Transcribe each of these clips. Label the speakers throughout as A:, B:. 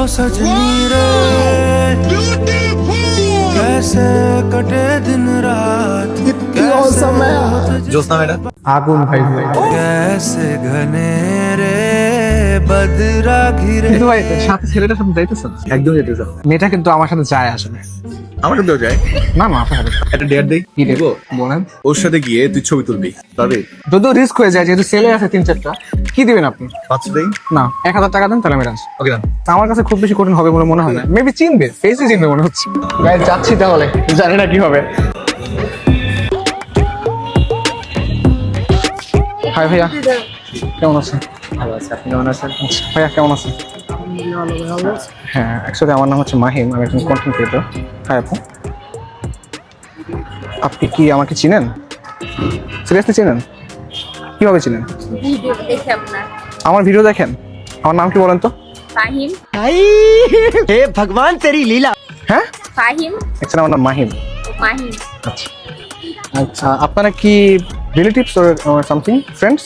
A: ओ सजनी रे कैसे कटे दिन रात कैसे
B: জ্যোৎস্না ম্যাডাম
C: আগুন ভাই ভাই
A: कैसे घने रे बदरा घिरे
C: কিন্তু ভাই সাথে ছেলেটার সাথে যাইতেছেন
B: একদম যেতে স্যার
C: মেয়েটা কিন্তু আমার সাথে যায় আসলে
B: আমার সাথেও যায়
C: না না আপনার সাথে
B: একটা ডেয়ার দেই
C: কি রে
B: দিব?
C: বলেন
B: ওর সাথে গিয়ে তুই ছবি তুলবি তবে
C: যদিও রিস্ক হয়ে যায় যেহেতু ছেলে আছে তিন চারটা কি দিবেন আপনি?
B: পাঁচশো দেই
C: না এক হাজার টাকা দেন তাহলে আমি রাজি।
B: ওকে
C: আমার কাছে খুব বেশি কঠিন হবে বলে মনে হয় না। মেবি চিনবে ফেসে চিনবে মনে হচ্ছে। গাই যাচ্ছি তাহলে। জানি না কি হবে। হাই ভাইয়া। কেমন আছেন?
B: ভালো আছে আপনি কেমন আছেন?
C: আচ্ছা, ভাইয়া কেমন আছেন? হ্যাঁ অ্যাকচুয়ালি আমার নাম হচ্ছে মাহিম আমি একজন কন্টেন্ট ক্রিয়েটর হাই আপু। আপনি কি আমাকে চিনেন? সিরিয়াসলি চিনেন? কীভাবে চিনেন? আমার ভিডিও দেখেন। আমার নাম কি বলেন তো?
D: হে ভগবান তেরি লীলা।
C: হ্যাঁ? আচ্ছা, আমার নাম মাহিম। আচ্ছা।, আচ্ছা। আপনারা কি রিলেটিভস অর সামথিং ফ্রেন্ডস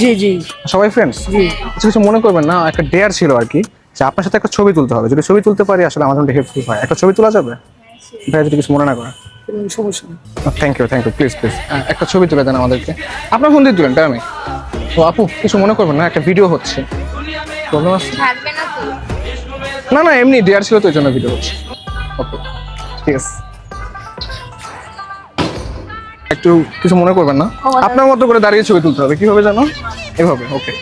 E: জি জি।
C: সবাই ফ্রেন্ডস
E: জি।
C: কিছু কিছু মনে করবেন না একটা ডেয়ার ছিল আর কি যে আপনার সাথে একটা ছবি তুলতে হবে। যদি ছবি তুলতে পারি আসলে আমার জন্য হেল্পফুল হয়। একটা ছবি তোলা যাবে? ভাই যদি কিছু মনে না
E: করে।
C: Thank you thank you please please একটা ছবি তুলে দেন আমাদেরকে। আপনার ফোন দিয়ে তুলেন তাই আমি? তো আপু কিছু মনে করবেন না একটা ভিডিও হচ্ছে। প্রবলেম আছে?
F: না তো।
C: না না এমনি ডেয়ার ছিল তো এই জন্য ভিডিও হচ্ছে। ওকে ঠিক আছে। একটু কিছু মনে করবেন না? আপনার মতো করে দাঁড়িয়ে ছবি তুলতে হবে কীভাবে জানো? এভাবে ওকে।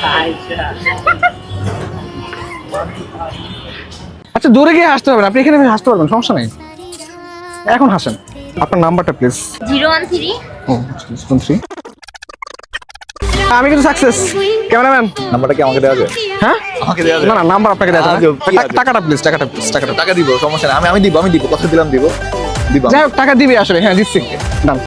G: ਸਾਰੀ
C: আচ্ছা দূরে গিয়ে হাসতে পারবেন। আপনি এখানে হাসতে পারবেন সমস্যা নেই। এখন হাসেন। আপনার নাম্বারটা প্লিজ
F: জিরো ওয়ান থ্রি।
C: ও থ্রি। আমি কিন্তু সাকসেস ক্যামেরাম্যান
B: নাম্বারটা কি আমাকে দেওয়া যায়?
C: হ্যাঁ?
B: আমাকে দেওয়া
C: না না নাম্বার আপনাকে দেওয়া যাবে? টাকাটা প্লিজ টাকাটা প্লিজ টাকাটা
B: টাকা দিব সমস্যা নেই। আমি আমি দিব আমি দিব কথা দিলাম দিব। দিব।
C: যাই টাকা দিবি আসলে। হ্যাঁ দিচ্ছি। ডান